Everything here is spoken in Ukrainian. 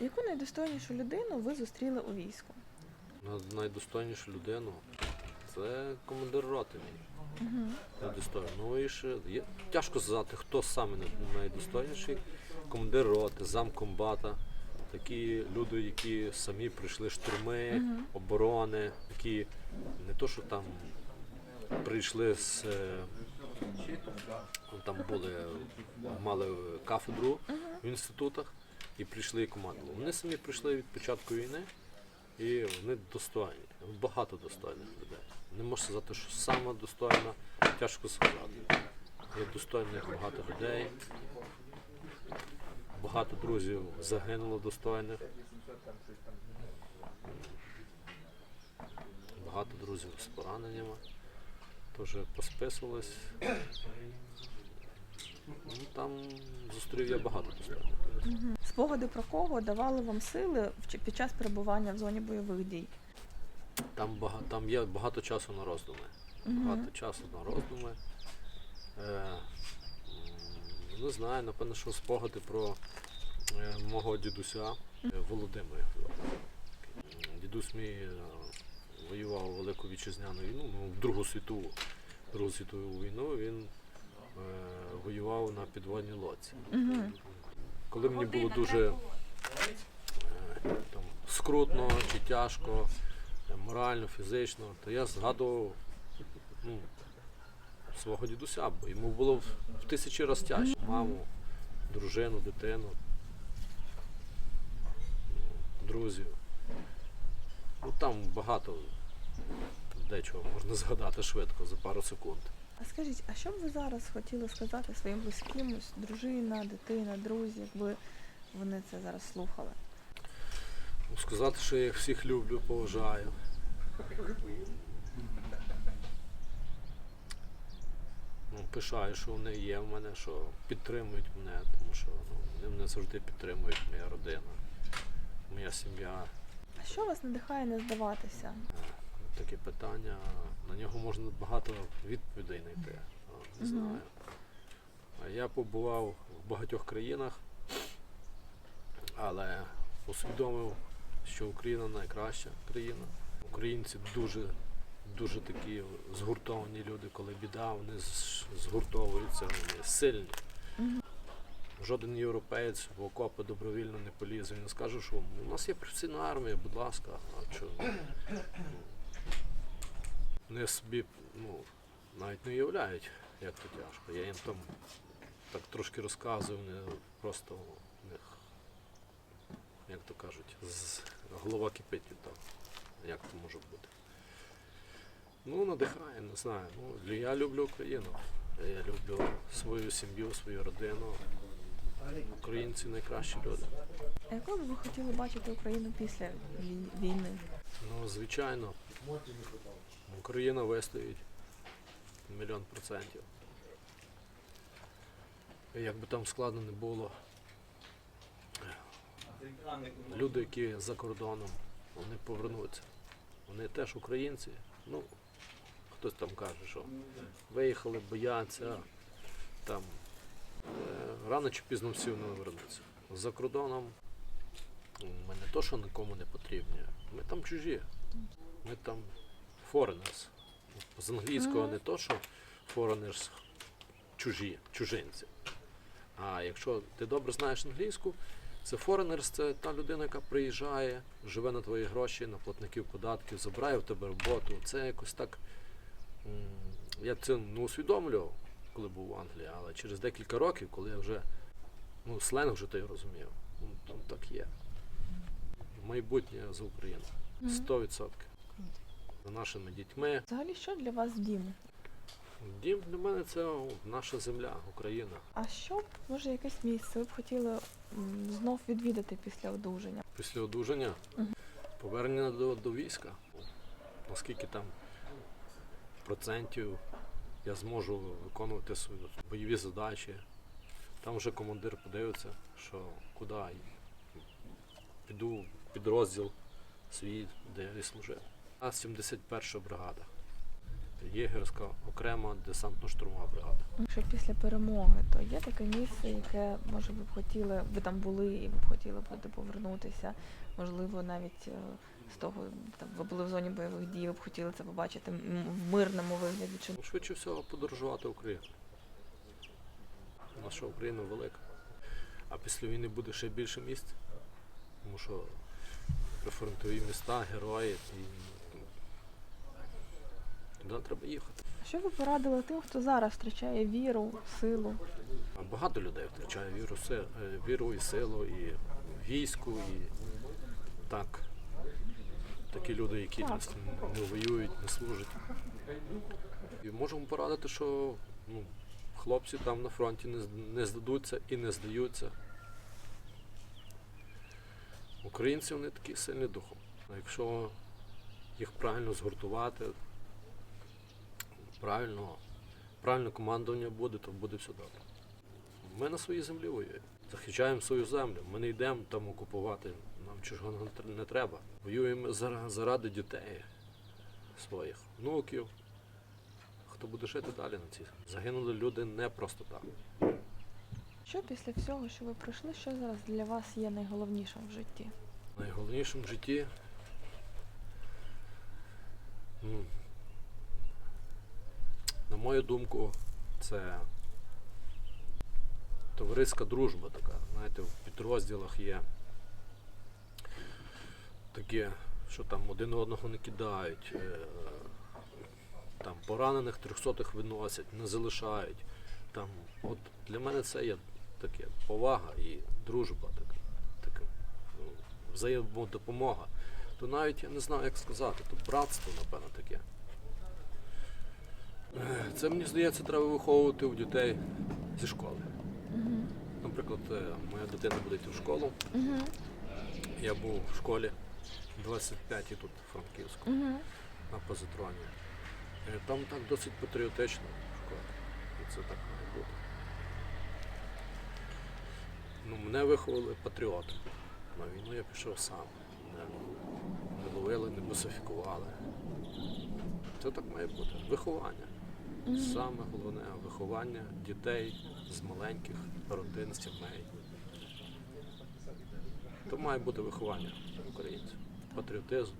Яку найдостойнішу людину ви зустріли у війську? Найдостойнішу людину це командир роти мій. Угу. Найдостойний. Ну і ще є тяжко сказати, хто саме най- найдостойніший. Командир роти, замкомбата. Такі люди, які самі прийшли штурми, оборони, які не то, що там прийшли з е, ну, там були, мали кафедру в інститутах і прийшли і командували. Вони самі прийшли від початку війни і вони достойні. Багато достойних людей. Не можу сказати, що саме достойна, тяжко сказати. Є достойних багато людей. Багато друзів загинуло достойних. Багато друзів з пораненнями. Теж посписувались. Ну, там зустрів я багато достойних. Спогади про кого давали вам сили під час перебування в зоні бойових дій? Там, бага, там є багато часу на роздуми. Багато часу на роздуми. Е, не знаю, напевно, що спогади про е, мого дідуся е, Володимира. Дідусь мій е, воював Велику вітчизняну війну, ну, в Другу світову. Другу світову війну він е, воював на підводній лодці. Коли мені було дуже е, там, скрутно чи тяжко, е, морально, фізично, то я згадував ну, свого дідуся, бо йому було в, тисячі раз тяжче. Маму, дружину, дитину, ну, друзів. Ну там багато дечого можна згадати швидко за пару секунд. А скажіть, а що б ви зараз хотіли сказати своїм близьким, дружина, дитина, друзі, якби вони це зараз слухали? Ну, Сказати, що я їх всіх люблю, поважаю. Ну, пишаю, що вони є в мене, що підтримують мене, тому що ну, вони мене завжди підтримують, моя родина, моя сім'я. А що вас надихає не здаватися? Таке питання, на нього можна багато відповідей знайти. Не знаю. Я побував в багатьох країнах, але усвідомив, що Україна найкраща країна. Українці дуже, дуже такі згуртовані люди, коли біда, вони згуртовуються, вони сильні. Жоден європеєць в окопи добровільно не полізе. Він скаже, що у нас є професійна армія, будь ласка, а що? Вони собі ну, навіть не уявляють, як то тяжко. Я їм там так трошки розказую, вони просто у них, як то кажуть, з голова кипить від того, як це може бути. Ну, надихає, не знаю. Ну, я люблю Україну. Я люблю свою сім'ю, свою родину. Українці найкращі люди. А якою б ви хотіли бачити Україну після війни? Ну, звичайно, Україна вистоїть мільйон процентів. Як би там складно не було, люди, які за кордоном, вони повернуться. Вони теж українці. Ну, хтось там каже, що виїхали, бояться, там е, рано чи пізно всі вони повернуться. За кордоном ми не то, що нікому не потрібні, ми там чужі. Ми там foreigners. З англійського не то, що foreigners чужі, чужинці. А якщо ти добре знаєш англійську, це foreigners – це та людина, яка приїжджає, живе на твої гроші, на платників податків, забирає в тебе роботу. Це якось так. Я це не усвідомлював, коли був в Англії, але через декілька років, коли я вже ну, сленг вже той розумів, ну, там так є. Майбутнє за Україну. 100%. За нашими дітьми. Взагалі, що для вас дім? Дім для мене це наша земля, Україна. А що може, якесь місце ви б хотіли знов відвідати після одужання? Після одужання Мгм. повернення до, до війська. Наскільки там процентів я зможу виконувати свої бойові задачі. Там вже командир подивиться, що куди піду в підрозділ свій, де я служив. А 71 бригада. єгерська окрема десантно-штурмова бригада. Якщо після перемоги, то є таке місце, яке може ви б хотіли, ви там були і ви б хотіли туди повернутися. Можливо, навіть е, з того там ви були в зоні бойових дій, ви б хотіли це побачити в мирному вигляді. Чи Швидше всього подорожувати Україну. Наша Україна велика. А після війни буде ще більше місць. Тому що прифронтові міста, герої. І... Туди треба їхати. що ви порадили тим, хто зараз втрачає віру, силу? Багато людей втрачає віру, е, віру і силу, і війську, і так. Такі люди, які Так. не, не воюють, не служать. І можемо порадити, що ну, хлопці там на фронті не, не здадуться і не здаються. Українці вони такі сильні духом. Якщо їх правильно згуртувати, правильно, правильне командування буде, то буде все добре. Ми на своїй землі воюємо. Захищаємо свою землю. Ми не йдемо там окупувати. Нам чужого не треба. Воюємо заради дітей своїх, внуків. Хто буде жити далі на цій? Загинули люди не просто так. Що після всього, що ви пройшли, що зараз для вас є найголовнішим в житті? Найголовнішим в житті. На мою думку, це товариська дружба така. Знаєте, в підрозділах є таке, що там один одного не кидають, е, там поранених трьохсотих виносять, не залишають. Там, от для мене це є таке повага і дружба така. взаємодопомога. То навіть я не знаю, як сказати, то братство, напевно, таке. Це мені здається, треба виховувати у дітей зі школи. Угу. Наприклад, е, моя дитина буде йти в школу. Угу. Я був в школі 25 і тут в Франківську Угу. на позитроні. Е, Там так досить патріотично в школі. І це так має бути. Ну, мене виховали патріотом. На війну я пішов сам. Не, не ловили, не бусифікували. Це так має бути. Виховання. Саме головне виховання дітей з маленьких родин, сімей. То має бути виховання українців. Патріотизм.